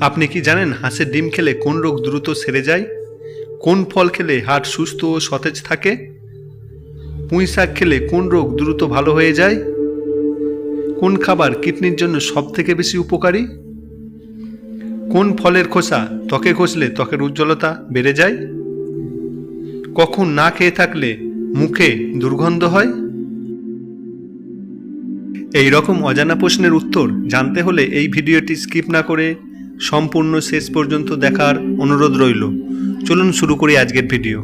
আপনি কি জানেন হাঁসের ডিম খেলে কোন রোগ দ্রুত সেরে যায়? কোন ফল খেলে হাট সুস্থ ও সতেজ থাকে? পুঁই শাক খেলে কোন রোগ দ্রুত ভালো হয়ে যায়? কোন খাবার কিডনির জন্য সব থেকে বেশি উপকারী? কোন ফলের খোসা ত্বকে ঘষলে ত্বকের উজ্জ্বলতা বেড়ে যায়? কখন না খেয়ে থাকলে মুখে দুর্গন্ধ হয়? এই রকম অজানা প্রশ্নের উত্তর জানতে হলে এই ভিডিওটি স্কিপ না করে সম্পূর্ণ শেষ পর্যন্ত দেখার অনুরোধ রইল। চলুন শুরু করি আজকের ভিডিও।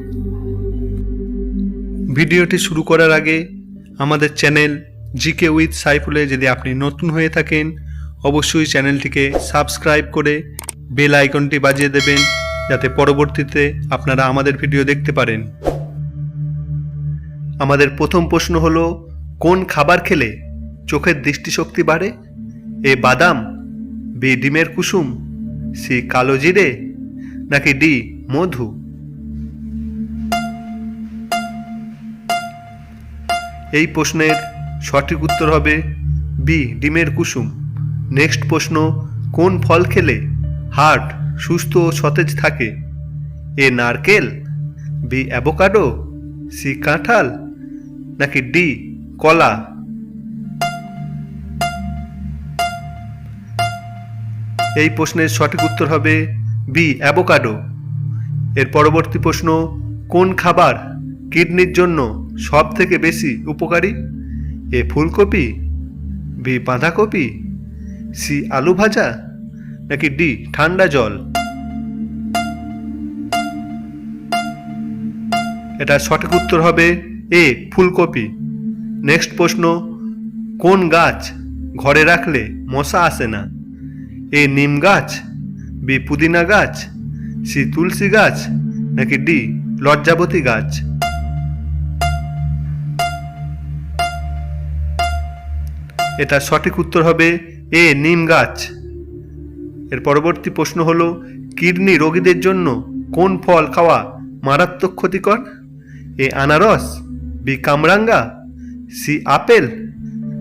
ভিডিওটি শুরু করার আগে আমাদের চ্যানেল জিকে উইথ সাইফুলে যদি আপনি নতুন হয়ে থাকেন, অবশ্যই চ্যানেলটিকে সাবস্ক্রাইব করে বেল আইকনটি বাজিয়ে দেবেন, যাতে পরবর্তীতে আপনারা আমাদের ভিডিও দেখতে পারেন। আমাদের প্রথম প্রশ্ন হলো, কোন খাবার খেলে চোখের দৃষ্টিশক্তি বাড়ে? এ বাদাম বি ডিমের কুসুম, সি কালো জিরে নাকি ডি মধু? এই প্রশ্নের সঠিক উত্তর হবে বি ডিমের কুসুম। নেক্সট প্রশ্ন, কোন ফল খেলে হার্ট সুস্থ ও সতেজ থাকে? এ নারকেল, বি অ্যাভোকাডো, সি কাঁঠাল নাকি ডি কলা? এই প্রশ্নের সঠিক উত্তর হবে বি, অ্যাভোকাডো। এর পরবর্তী প্রশ্ন, কোন খাবার কিডনির জন্য সব থেকে বেশি উপকারী? এ, ফুলকপি, বি, বাঁধাকপি, সি, আলু ভাজা, নাকি ডি, ঠান্ডা জল? এটা সঠিক উত্তর হবে এ, ফুলকপি। নেক্সট প্রশ্ন, কোন গাছ ঘরে রাখলে মশা আসে না? এ নিম গাছ, বি পুদিনা গাছ, সি তুলসী গাছ, নাকি ডি লজ্জাবতী গাছ? এটা সঠিক উত্তর হবে এ নিম গাছ। এর পরবর্তী প্রশ্ন হলো, কিডনি রোগীদের জন্য কোন ফল খাওয়া মারাত্মক ক্ষতিকর? এ আনারস, বি কামরাঙ্গা, সি আপেল,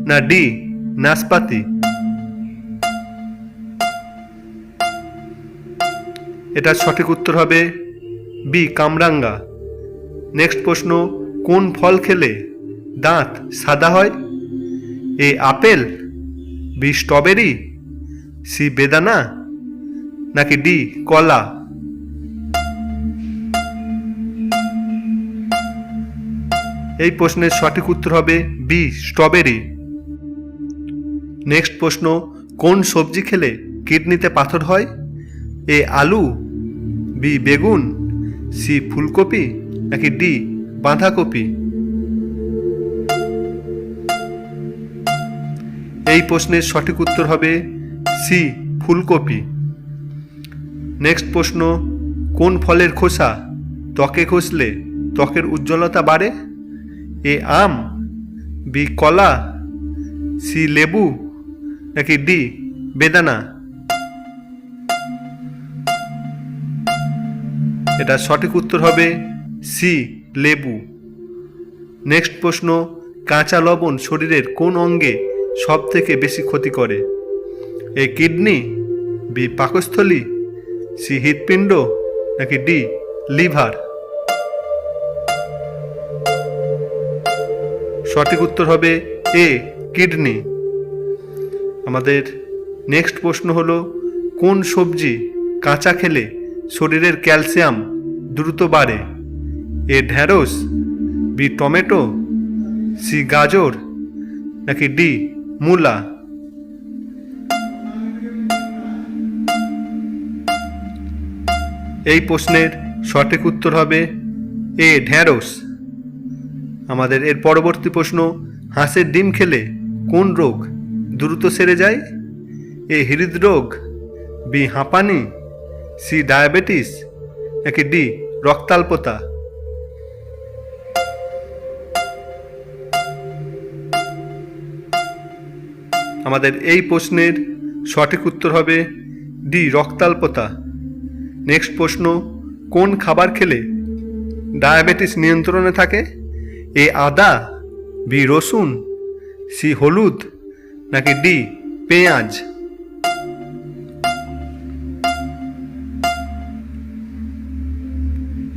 না ডি নাশপাতি? এটার সঠিক উত্তর হবে বি, কামরাঙ্গা। নেক্সট প্রশ্ন, কোন ফল খেলে দাঁত সাদা হয়? A, apple, B, strawberry, C, বেদানা, নাকি ডি, কলা? এই প্রশ্নের সঠিক উত্তর হবে বি, স্ট্রবেরি। নেক্সট প্রশ্ন, কোন সবজি খেলে কিডনিতে পাথর হয়? এ আলু, বি বেগুন, সি ফুলকপি, নাকি ডি বাঁধাকপি? এই প্রশ্নের সঠিক উত্তর হবে সি ফুলকপি। নেক্সট প্রশ্ন, কোন ফলের খোসা ত্বকে ঘষলে ত্বকের উজ্জ্বলতা বাড়ে? এ আম, বি কলা, সি লেবু, নাকি ডি বেদানা? এটা সঠিক উত্তর হবে সি, লেবু। নেক্সট প্রশ্ন, কাঁচা লবণ শরীরের কোন অঙ্গে সব থেকে বেশি ক্ষতি করে? এ, কিডনি, বি, পাকস্থলী, সি, হৃৎপিণ্ড, নাকি ডি, লিভার? সঠিক উত্তর হবে এ, কিডনি। আমাদের নেক্সট প্রশ্ন হলো, কোন সবজি কাঁচা খেলে শরীরের ক্যালসিয়াম দ্রুত বাড়ে। এ ঢ্যাঁড়স বি টমেটো, সি গাজর, নাকি ডি মূলা। এই প্রশ্নের সঠিক উত্তর হবে এ ঢ্যাঁড়স আমাদের এর পরবর্তী প্রশ্ন, হাঁসের ডিম খেলে কোন রোগ দ্রুত সেরে যায়? এ হৃদরোগ, বি হাঁপানি সি ডায়াবেটিস নাকি ডি রক্তাল্পতা? আমাদের এই প্রশ্নের সঠিক উত্তর হবে ডি রক্তাল্পতা। নেক্সট প্রশ্ন, কোন খাবার খেলে ডায়াবেটিস নিয়ন্ত্রণে থাকে? এ আদা, বি রসুন, সি হলুদ, নাকি ডি পেঁয়াজ?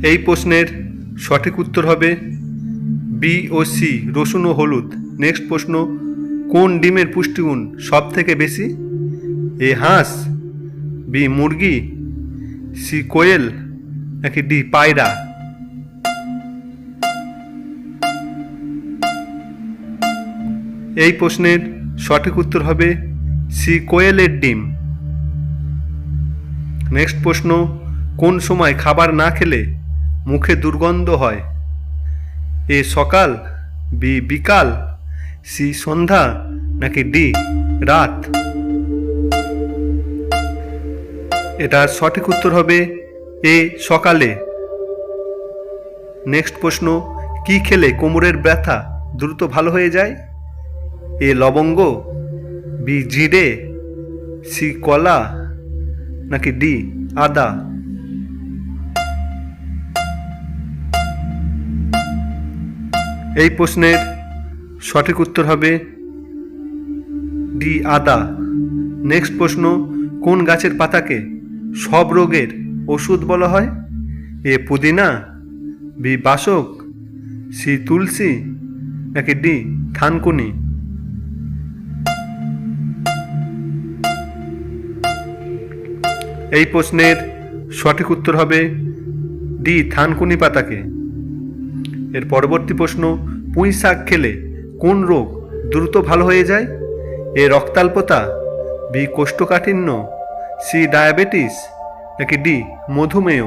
এই প্রশ্নের সঠিক উত্তর হবে বি ও সি, রসুন ও হলুদ। নেক্সট প্রশ্ন, কোন ডিমের পুষ্টিগুণ সব থেকে বেশি? এ হাঁস, বি মুরগি, সি কোয়েল, নাকি ডি পায়রা? এই প্রশ্নের সঠিক উত্তর হবে সি কোয়েলের ডিম। নেক্সট প্রশ্ন, কোন সময় খাবার না খেলে মুখে দুর্গন্ধ হয়। এ সকাল বি বিকাল, সি সন্ধ্যা, নাকি ডি রাত? এটার সঠিক উত্তর হবে এ সকালে। নেক্সট প্রশ্ন, কি খেলে কোমরের ব্যথা দ্রুত ভালো হয়ে যায়? এ লবঙ্গ, বি জিরে, সি কলা, নাকি ডি আদা? এই প্রশ্নের সঠিক উত্তর হবে ডি আদা। নেক্সট প্রশ্ন, কোন গাছের পাতাকে সব রোগের ওষুধ বলা হয়? এ পুদিনা, বি বাসক, সি তুলসী, নাকি ডি থানকুনি? এই প্রশ্নের সঠিক উত্তর হবে ডি থানকুনি পাতাকে। এর পরবর্তী প্রশ্ন, পুঁই শাক খেলে কোন রোগ দ্রুত ভালো হয়ে যায়? এ রক্তাল্পতা, বি কোষ্ঠকাঠিন্য, সি ডায়াবেটিস, নাকি ডি মধুমেহ?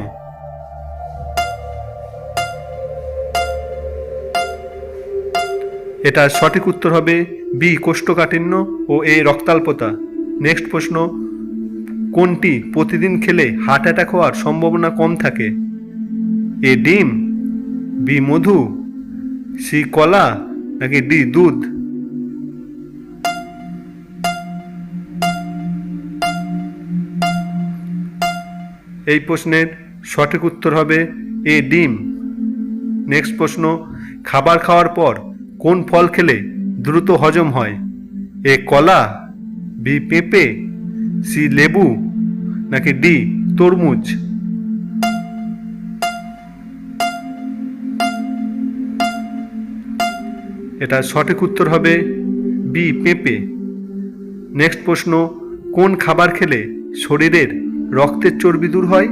এটার সঠিক উত্তর হবে বি কোষ্ঠকাঠিন্য ও এ রক্তাল্পতা। নেক্সট প্রশ্ন, কোনটি প্রতিদিন খেলে হার্ট অ্যাটাক হওয়ার সম্ভাবনা কম থাকে? এ ডিম বি মধু, সি কলা, নাকি ডি দুধ? এই প্রশ্নের সঠিক উত্তর হবে এ ডিম। নেক্সট প্রশ্ন, খাবার খাওয়ার পর কোন ফল খেলে দ্রুত হজম হয়? এ কলা, বি পেঁপে, সি লেবু, নাকি ডি তরমুজ? এটা সঠিক উত্তর হবে বি, পেঁপে। নেক্সট প্রশ্ন, কোন খাবার খেলে শরীরের রক্তের চর্বি দূর হয়?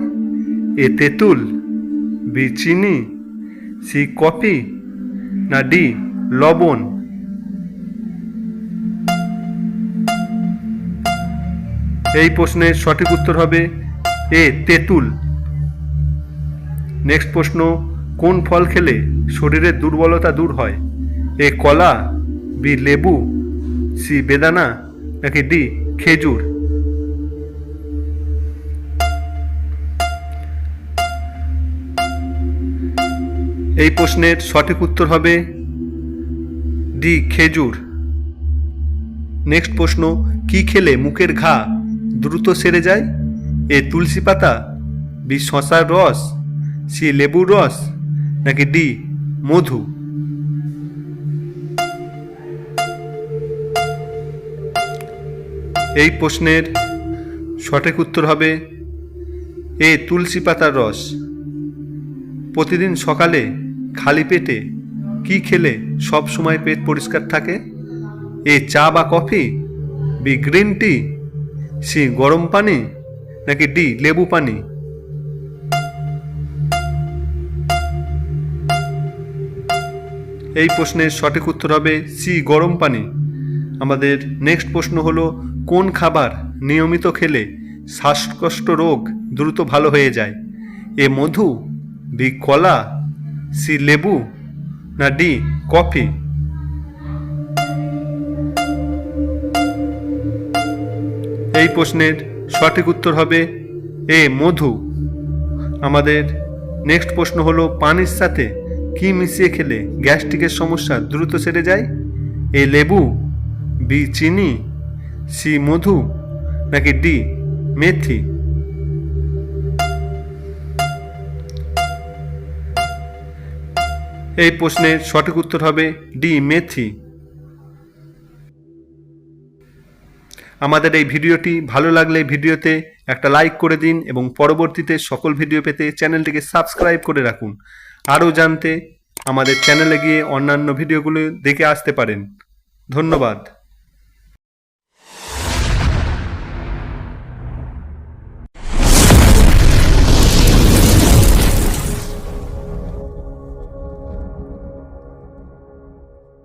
এ, তেঁতুল, বি, চিনি, সি, কফি, না ডি, লবণ? এই প্রশ্নের সঠিক উত্তর হবে এ, তেঁতুল। নেক্সট প্রশ্ন, কোন ফল খেলে শরীরের দুর্বলতা দূর হয়? এ কলা, বি লেবু, সি বেদানা, নাকি ডি খেজুর? এই প্রশ্নের সঠিক উত্তর হবে ডি খেজুর। নেক্সট প্রশ্ন, কি খেলে মুখের ঘা দ্রুত সেরে যায়? এ তুলসী পাতা, বি শশার রস, সি লেবুর রস, নাকি ডি মধু? এই প্রশ্নের সঠিক উত্তর হবে এ তুলসী পাতার রস। প্রতিদিন সকালে খালি পেটে কি খেলে সব সময় পেট পরিষ্কার থাকে? এ চা বা coffee B green tea C গরম পানি নাকি ডি লেবু পানি? এই প্রশ্নের সঠিক উত্তর হবে সি গরম পানি। আমাদের নেক্সট প্রশ্ন হলো কোন খাবার নিয়মিত খেলে শ্বাসকষ্ট রোগ দ্রুত ভালো হয়ে যায়? এ মধু, বি কলা, সি লেবু, না ডি কফি? এই প্রশ্নের সঠিক উত্তর হবে এ মধু। আমাদের নেক্সট প্রশ্ন হলো, পানির সাথে কি মিশিয়ে খেলে গ্যাস্ট্রিকের সমস্যা দ্রুত সেরে যায়? এ লেবু, বি চিনি সি মধু নাকি ডি মেথি? এই প্রশ্নের সঠিক উত্তর হবে ডি মেথি। আমাদের এই ভিডিওটি ভালো লাগলে ভিডিওতে একটা লাইক করে দিন এবং পরবর্তীতে সকল ভিডিও পেতে চ্যানেলটিকে সাবস্ক্রাইব করে রাখুন। আরও জানতে আমাদের চ্যানেলে গিয়ে অন্যান্য ভিডিওগুলো দেখে আসতে পারেন। ধন্যবাদ।